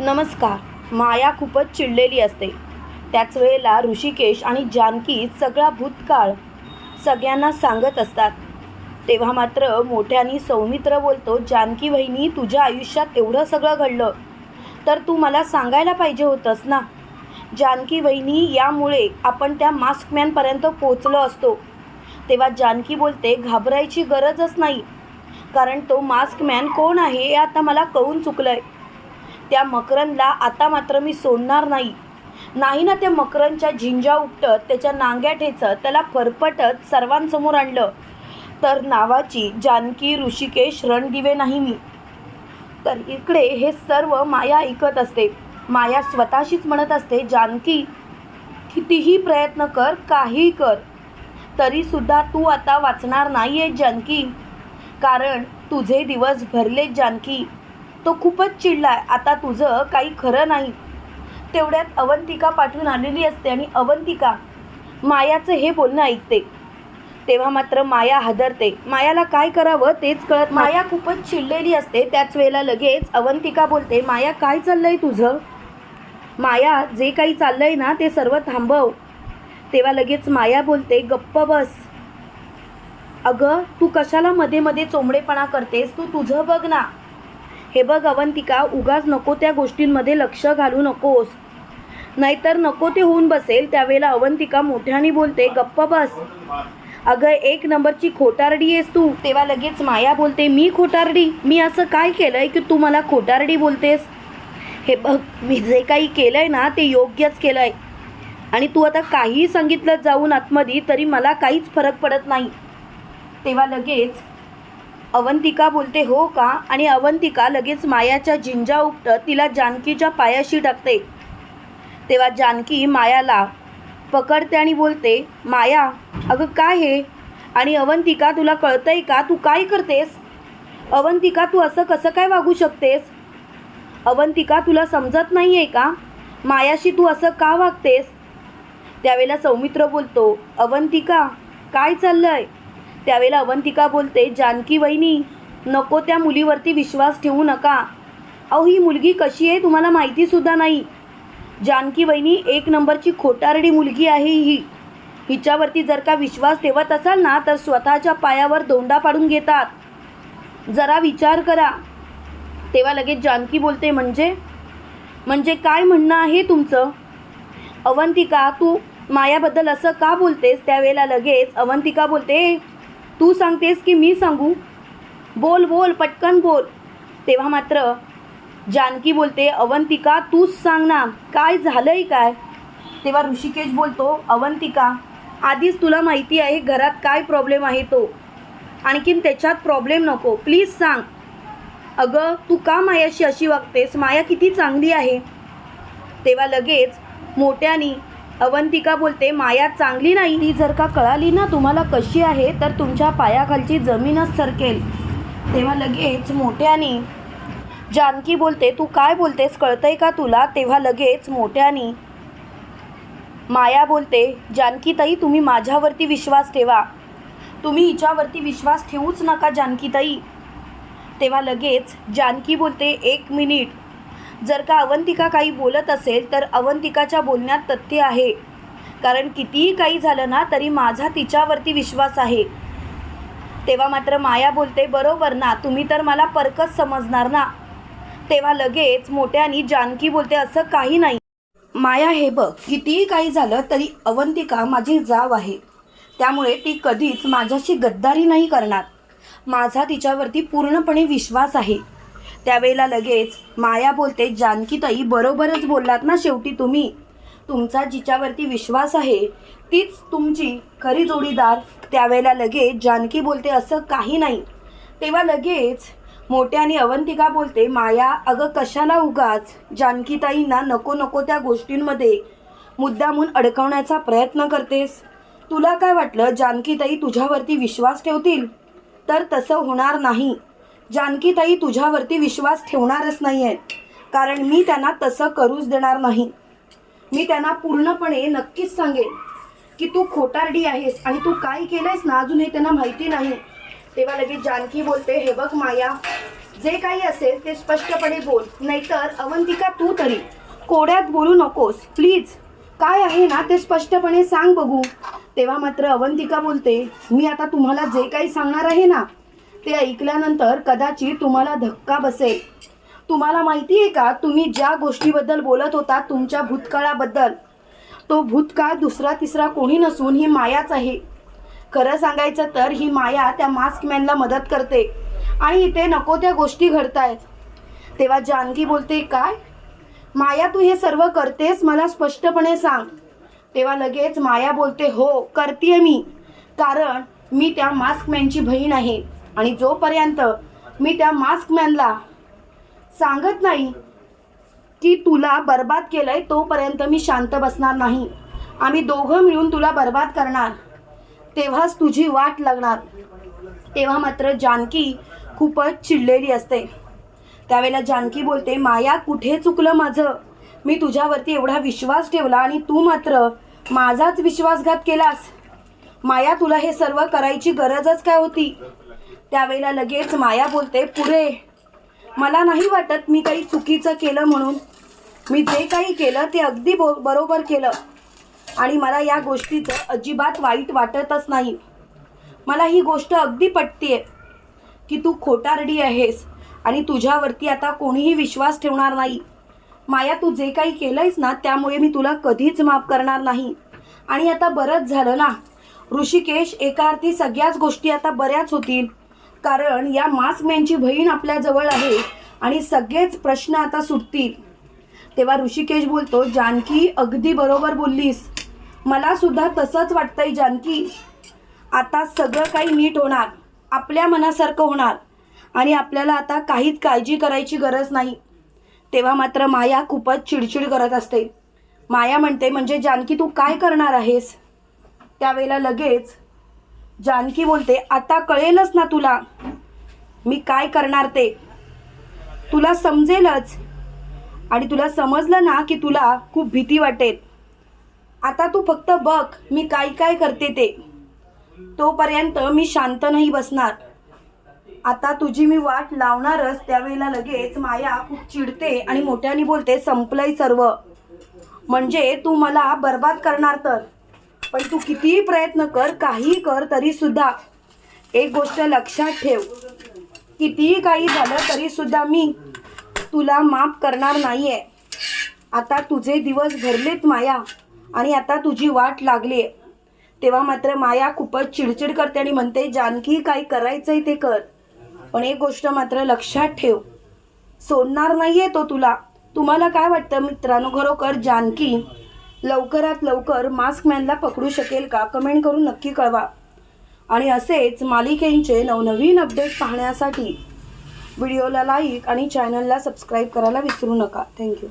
नमस्कार. माया खूपच चिडलेली असते. त्याच वेळेला ऋषिकेश आणि जानकी सगळा भूतकाळ सगळ्यांना सांगत असतात. तेव्हा मात्र मोठ्यानी सौमित्र बोलतो जानकी वहिनी तुझ्या आयुष्यात एवढं सगळं घडलं. तर तू मला सांगायला पाहिजे होतंस ना? जानकी वहिनी यामुळे आपण त्या मास्कमॅनपर्यंत पोचलो असतो. तेव्हा जानकी बोलते घाबरायची गरजच नाही. कारण तो मास्कमॅन कोण आहे हे आता मला कळून चुकलं आहे त्या मकरनला आता मात्र मी सोडणार नाही. नाही ना त्या मकरनच्या झिंजा उपटत त्याच्या नांग्या ठेचत त्याला फरफटत सर्वांसमोर आणलं. तर नावाची जानकी ऋषिकेश रणदिवे नाही मी. तर इकडे हे सर्व माया ऐकत असते. माया स्वतःशीच म्हणत असते जानकी कितीही प्रयत्न कर काहीही कर. तरीसुद्धा तू आता वाचणार नाही आहे जानकी. कारण तुझे दिवस भरले जानकी. तो खूपच चिडलाय. आता तुझं काही खरं नाही. तेवढ्यात अवंतिका पाठवून आलेली असते आणि अवंतिका मायाचं हे बोलणं ऐकते. तेव्हा मात्र माया हादरते. मायाला काय करावं तेच कळत माया खूपच चिडलेली असते. त्याच वेळेला लगेच अवंतिका बोलते माया काय चाललंय तुझं? माया जे काही चाललंय ना ते सर्व थांबव. तेव्हा लगेच माया बोलते गप्प बस. अगं तू कशाला मध्ये मध्ये चोंबडेपणा करतेस? तू तुझं बघ ना. हे बघ अवंतिका उगाच नको त्या गोष्टींमध्ये लक्ष घालू नकोस. नाहीतर नको ते होऊन बसेल त्यावेळेला अवंतिका मोठ्याने बोलते गप्प बस. अगं एक नंबरची खोटारडी आहेस तू. तेव्हा लगेच माया बोलते मी खोटारडी? मी असं काय केलंय की तू मला खोटारडी बोलतेस? हे बघ मी जे काही केलंय ना ते योग्यच केलंय. आणि तू आता काहीही सांगितलं जाऊन आतमध्ये तरी मला काहीच फरक पडत नाही. तेव्हा लगेच अवंतिका बोलते हो का? आणि अवंतिका लगेच मायाच्या जिंजा उपटत तिला जानकीच्या पायाशी टाकते. तेव्हा जानकी मायाला पकडते आणि बोलते माया अगं काय हे? आणि अवंतिका तुला कळतंय का? तू काय करतेस? अवंतिका तू असं कसं काय वागू शकतेस? अवंतिका तुला समजत नाही आहे का? मायाशी तू असं का वागतेस? त्यावेळेला सौमित्र बोलतो अवंतिका काय चाललं आहे त्यावेळेला अवंतिका बोलते जानकी वहिनी नको त्या मुलीवरती विश्वास ठेवू नका. अहो ही मुलगी कशी आहे तुम्हाला माहितीसुद्धा नाही. जानकी वहिनी एक नंबरची खोटारडी मुलगी आहे ही. हिच्यावरती जर का विश्वास ठेवत असाल ना तर स्वतःच्या पायावर दोंडा पाडून घेतात. जरा विचार करा. तेव्हा लगेच जानकी बोलते म्हणजे? म्हणजे काय म्हणणं आहे तुमचं? अवंतिका तू मायाबद्दल असं का बोलतेस? त्यावेळेला लगेच अवंतिका बोलते तू सांगतेस की मी सांगू? बोल बोल पटकन बोल. तेव्हा मात्र जानकी बोलते अवंतिका तूच सांग ना काय झालंय काय? तेव्हा ऋषिकेश बोलतो अवंतिका आधीच तुला माहिती आहे घरात काय प्रॉब्लेम आहे तो. आणखीन त्याच्यात प्रॉब्लेम नको प्लीज सांग. अगं तू का मायाशी अशी वागतेस? माया किती चांगली आहे? तेव्हा लगेच मोठ्यानी अवंतिका बोलते माया चांगली नाही ती जर का कळाली ना तुम्हाला कशी आहे तर तुमच्या पायाखालची जमीनच सरकेल. तेव्हा लगेच मोठ्याने जानकी बोलते तू काय बोलतेस कळतंय का तुला? तेव्हा लगेच मोठ्यानी माया बोलते जानकीताई तुम्ही माझ्यावरती विश्वास ठेवा. तुम्ही हिच्यावरती विश्वास ठेवूच नका जानकीताई तेव्हा लगेच जानकी बोलते एक मिनिट जर का अवंतिका काही बोलत असेल तर अवंतिकाच्या बोलण्यात तथ्य आहे. कारण कितीही काही झालं ना तरी माझा तिच्यावरती विश्वास आहे. तेव्हा मात्र माया बोलते बरोबर ना तुम्ही तर मला परकच समजणार ना. तेव्हा लगेच मोठ्यानी जानकी बोलते असं काही नाही. माया हे बघ कितीही काही झालं तरी अवंतिका माझी जाव आहे. त्यामुळे ती कधीच माझ्याशी गद्दारी नाही करणार. माझा तिच्यावरती पूर्णपणे विश्वास आहे. त्यावेळेला लगेच माया बोलते जानकीताई बरोबरच बोललात ना शेवटी तुम्ही. तुमचा जिच्यावरती विश्वास आहे तीच तुमची खरी जोडीदार. त्यावेळेला लगेच जानकी बोलते असं काही नाही. तेव्हा लगेच मोठ्याने अवंतिका बोलते माया अगं कशाला उगाच? जानकीताईंना नको नको त्या गोष्टींमध्ये मुद्दामून अडकवण्याचा प्रयत्न करतेस. तुला काय वाटलं? जानकीताई तुझ्यावरती विश्वास ठेवतील? तर तसं होणार नाही. जानकीताई तुझ्यावरती विश्वास ठेवणारच नाही आहेत कारण मी त्यांना तसं करूच देणार नाही. मी त्यांना पूर्णपणे नक्कीच सांगेन की तू खोटारडी आहेस आणि तू काय केलंयस ना अजून हे त्यांना माहिती नाही. तेव्हा लगेच जानकी बोलते हे बघ माया जे काही असेल ते स्पष्टपणे बोल नाहीतर अवंतिका तू तरी कोड्यात बोलू नकोस प्लीज. काय आहे ना ते स्पष्टपणे सांग बघू. तेव्हा मात्र अवंतिका बोलते मी आता तुम्हाला जे काही सांगणार आहे ना ते ऐकल्यानंतर कदाचित तुम्हाला धक्का बसेल. तुम्हाला माहिती आहे का तुम्ही ज्या गोष्टीबद्दल बोलत होता तुमच्या भूतकाळाबद्दल? तो भूतकाळ दुसरा तिसरा कोणी नसून ही मायाच आहे. खरं सांगायचं तर ही माया त्या मास्कमॅनला मदत करते आणि इथे नको त्या गोष्टी घडतायत. तेव्हा जानकी बोलते काय? माया तू हे सर्व करतेस मला स्पष्टपणे सांग. तेव्हा लगेच माया बोलते हो करते मी. कारण मी त्या मास्कमॅनची बहीण आहे. आणि जोपर्यंत मी त्या मास्कमॅनला सांगत नाही की तुला बर्बाद केलंय तोपर्यंत मी शांत बसणार नाही. आम्ही दोघं मिळून तुला बर्बाद करणार. तेव्हाच तुझी वाट लागणार. तेव्हा मात्र जानकी खूपच चिडलेली असते. त्यावेळेला जानकी बोलते माया कुठे चुकलं माझं? मी तुझ्यावरती एवढा विश्वास ठेवला आणि तू मात्र माझाच विश्वासघात केलास. माया तुला हे सर्व करायची गरजच काय होती? त्यावेळेला लगेच माया बोलते पुढे. मला नाही वाटत मी काही चुकीचं केलं म्हणून. मी जे काही केलं ते अगदी बो बरोबर केलं. आणि मला या गोष्टीचं अजिबात वाईट वाटतच नाही. मला ही गोष्ट अगदी पटतीये की तू खोटारडी आहेस आणि तुझ्यावरती आता कोणीही विश्वास ठेवणार नाही. माया तू जे काही केलंयस ना त्यामुळे मी तुला कधीच माफ करणार नाही. आणि आता बरंच झालं ना. ऋषिकेश एका अर्थी सगळ्याच गोष्टी आता बऱ्याच होतील. कारण या मास्कमॅनची बहीण आपल्याजवळ आहे आणि सगळेच प्रश्न आता सुटतील. तेव्हा ऋषिकेश बोलतो जानकी अगदी बरोबर बोललीस. मला सुद्धा तसंच वाटतंय जानकी. आता सगळं काही नीट होणार. आपल्या मनासारखं होणार. आणि आपल्याला आता काहीच काळजी करायची गरज नाही. तेव्हा मात्र माया खूपच चिडचिड करत असते. माया म्हणते म्हणजे जानकी तू काय करणार आहेस? त्यावेळेला लगेच जानकी बोलते आता कळेलच ना तुला. मी काय करणार ते? तुला समजेलच. आणि तुला समजलं ना की तुला खूप भीती वाटेल. आता तू फक्त बघ मी काय काय करते ते. तोपर्यंत मी शांत नाही बसणार. आता तुझी मी वाट लावणारच त्यावेळेला लगेच माया खूप चिडते आणि मोठ्याने बोलते संपलंय सर्व. म्हणजे तू मला बर्बाद करणार तर? पण तू कितीही प्रयत्न कर काही कर तरी सुद्धा एक गोष्ट लक्षात ठेव. कितीही काही झालं तरी सुद्धा मी तुला माफ करणार नाहीये. आता तुझे दिवस भरलेत माया आणि आता तुझी वाट लागली तेव्हा मात्र माया खूपच चिडचिड करते आणि म्हणते जानकी काय करायचंय ते कर. पण एक गोष्ट मात्र लक्षात ठेव. सोडणार नाहीये तो तुला. तुम्हाला काय वाटतं मित्रांनो? खरोखर जानकी लवकरात लवकर मास्कमॅनला पकडू शकेल का? कमेंट करून नक्की कळवा. आणि असेच मालिकेंचे नवनवीन अपडेट पाहण्यासाठी व्हिडिओला लाईक आणि चॅनलला सबस्क्राईब करायला विसरू नका. थँक्यू.